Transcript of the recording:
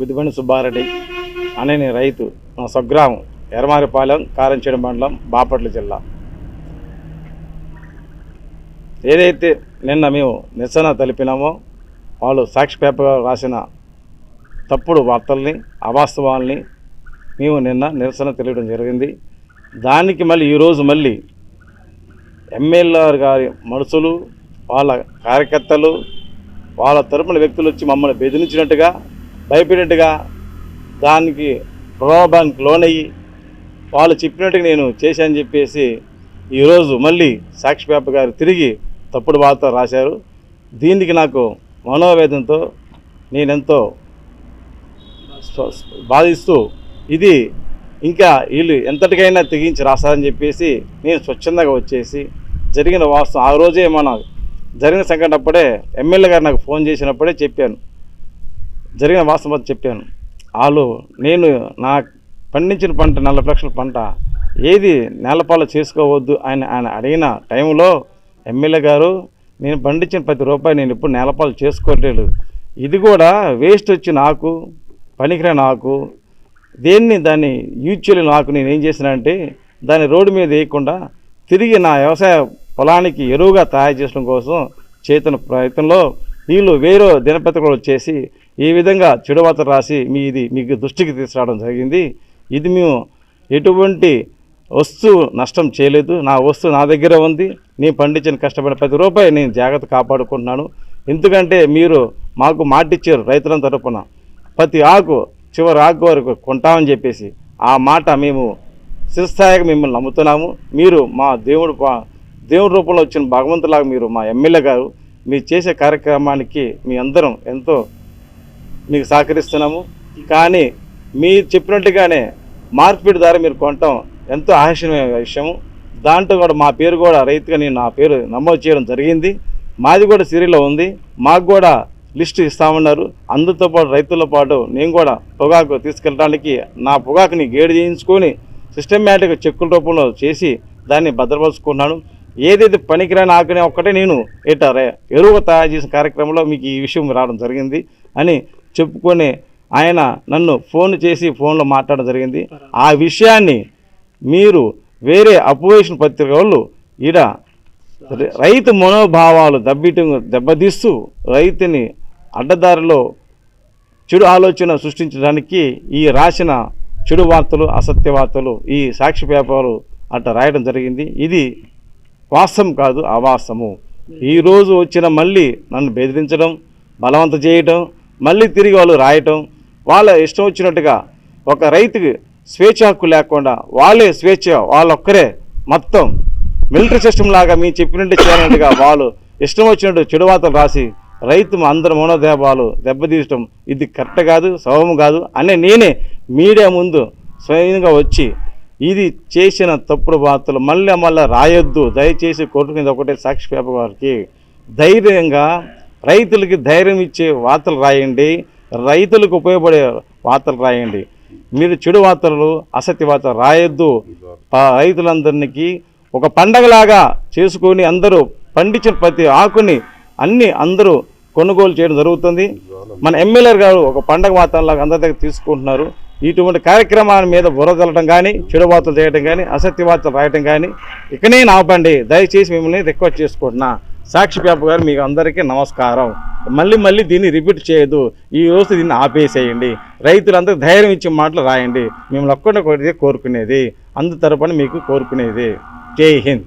గుదిబండి సుబ్బారెడ్డి అనే రైతు మా స్వగ్రామం ఎరమారిపాలెం కారంచేడు మండలం బాపట్ల జిల్లా. ఏదైతే నిన్న మేము నిరసన తెలిపినామో వాళ్ళు సాక్షి పేపర్ రాసిన తప్పుడు వార్తల్ని అవాస్తవాల్ని మేము నిన్న నిరసన తెలియడం జరిగింది. దానికి మళ్ళీ ఈరోజు మళ్ళీ ఎమ్మెల్యే గారి మనుషులు వాళ్ళ కార్యకర్తలు వాళ్ళ తరపున వ్యక్తులు వచ్చి మమ్మల్ని బెదిరించినట్టుగా భయపడినట్టుగా దానికి ప్రలోభానికి లోనయ్యి వాళ్ళు చెప్పినట్టుగా నేను చేశాను చెప్పేసి ఈరోజు మళ్ళీ సాక్షి పేపర్ గారు తిరిగి తప్పుడు వార్త రాశారు. దీనికి నాకు మనోవేదంతో నేనెంతో బాధిస్తూ ఇది ఇంకా వీళ్ళు ఎంతటికైనా తెగించి రాస్తారని చెప్పేసి నేను స్వచ్ఛందంగా వచ్చేసి జరిగిన వాస్తవం ఆ రోజే మన జరిగిన సంఘటన అప్పుడే ఎమ్మెల్యే గారు నాకు ఫోన్ చేసినప్పుడే చెప్పాను. జరిగిన వాస్తవం అది చెప్పాను. వాళ్ళు నేను నా పండించిన పంట నలభై లక్షల పంట. ఏది నేలపాలు చేసుకోవద్దు ఆయన ఆయన అడిగిన టైంలో ఎమ్మెల్యే గారు నేను పండించిన ప్రతి రూపాయి నేను ఎప్పుడు నేలపాలు చేసుకోలేదు. ఇది కూడా వేస్ట్ వచ్చి నాకు పనికిరా నాకు దేన్ని దాన్ని యూచువల్లీ నాకు నేను ఏం చేసినంటే దాన్ని రోడ్డు మీద వేయకుండా తిరిగి నా వ్యవసాయ పొలానికి ఎరువుగా తయారు చేయడం కోసం చేతున్న ప్రయత్నంలో వీళ్ళు వేరే దినపత్రికలు వచ్చేసి ఈ విధంగా చెడువాత రాసి మీ ఇది మీకు దృష్టికి తీసుకురావడం జరిగింది. ఇది మేము ఎటువంటి వస్తువు నష్టం చేయలేదు. నా వస్తువు నా దగ్గర ఉంది. నేను పండించిన కష్టపడిన ప్రతి రూపాయి నేను జాగ్రత్త కాపాడుకుంటున్నాను. ఎందుకంటే మీరు మాకు మాటిచ్చారు రైతుల తరపున. ప్రతి ఆకు చివరి ఆకు వరకు కొంటామని చెప్పేసి ఆ మాట మేము శిరస్థాయిగా మిమ్మల్ని నమ్ముతున్నాము. మీరు మా దేవుడు పా- దేవుడి రూపంలో వచ్చిన భగవంతులాగా మీరు మా ఎమ్మెల్యే గారు. మీరు చేసే కార్యక్రమానికి మీ అందరం ఎంతో మీకు సహకరిస్తున్నాము. కానీ మీరు చెప్పినట్టుగానే మార్పిడి ద్వారా మీరు కొనటం ఎంతో ఆహర్షణమైన విషయము. దాంట్లో కూడా మా పేరు కూడా రైతుగా నేను నా పేరు నమోదు చేయడం జరిగింది. మాది కూడా సిరిలో ఉంది. మాకు కూడా లిస్టు ఇస్తామన్నారు. అందుతో పాటు రైతులతో పాటు నేను కూడా పొగాకు తీసుకెళ్ళడానికి నా పొగాకుని గేడు చేయించుకొని సిస్టమేటిక్గా చెక్కుల రూపంలో చేసి దాన్ని భద్రపరుచుకున్నాను. ఏదైతే పనికిరాని ఆకునే ఒక్కటే నేను ఏటారే ఎరువు తయారు చేసిన కార్యక్రమంలో మీకు ఈ విషయం రావడం జరిగింది అని చెప్పుకొని ఆయన నన్ను ఫోన్ చేసి ఫోన్లో మాట్లాడడం జరిగింది. ఆ విషయాన్ని మీరు వేరే అపోజిషన్ పత్రిక వాళ్ళు ఈడ రైతు మనోభావాలు దెబ్బతీ దెబ్బతీస్తూ రైతుని అడ్డదారిలో చెడు ఆలోచన సృష్టించడానికి ఈ రాసిన చెడు వార్తలు అసత్య వార్తలు ఈ సాక్షి పేపర్లు అట్ట రాయడం జరిగింది. ఇది వాస్తవం కాదు అవాస్తము ఈరోజు వచ్చిన మళ్ళీ నన్ను బెదిరించడం బలవంత చేయటం మళ్ళీ తిరిగి వాళ్ళు రాయటం వాళ్ళ ఇష్టం వచ్చినట్టుగా ఒక రైతుకి స్వేచ్ఛ హక్కు లేకుండా వాళ్ళే స్వేచ్ఛ వాళ్ళొక్కరే మొత్తం మిలిటరీ సిస్టమ్ లాగా మేము చెప్పినట్టు చేయాలన్నట్టుగా వాళ్ళు ఇష్టం వచ్చినట్టు చెడు వార్తలు రాసి రైతు అందరి మనోదేవాలు దెబ్బతీయటం ఇది కరెక్ట్ కాదు సవము కాదు అనే నేనే మీడియా ముందు స్వయంగా వచ్చి ఇది చేసిన తప్పుడు వార్తలు మళ్ళీ మళ్ళీ రాయొద్దు దయచేసి కోర్టు కింద ఒకటే సాక్షి పేపర్ వారికి ధైర్యంగా రైతులకి ధైర్యం ఇచ్చే వార్తలు రాయండి రైతులకు ఉపయోగపడే వార్తలు రాయండి. మీరు చెడు వార్తలు అసత్య వార్తలు రాయొద్దు. ప- రైతులందరికీ ఒక పండగలాగా చేసుకొని అందరూ పండించిన ప్రతి ఆకుని అన్ని అందరూ కొనుగోలు చేయడం జరుగుతుంది. మన ఎమ్మెల్యే గారు ఒక పండగ వాతావరణంలాగా అందరి దగ్గర తీసుకుంటున్నారు. ఇటువంటి కార్యక్రమాల మీద బుర్ర కానీ చెడు వార్తలు చేయడం కానీ అసత్య వార్తలు రాయడం కానీ ఇకనే నాపండి. దయచేసి మిమ్మల్ని రిక్వెస్ట్ చేసుకుంటున్నా. సాక్షి పేపర్ గారు మీకు అందరికీ నమస్కారం. మళ్ళీ మళ్ళీ దీన్ని రిపీట్ చేయదు. ఈ రోజు దీన్ని ఆపేసేయండి. రైతులందరూ ధైర్యం ఇచ్చే మాటలు రాయండి. మిమ్మల్ని ఒకటి కోరుకునేది. అందు తరపున మీకు కోరుకునేది. జై హింద్.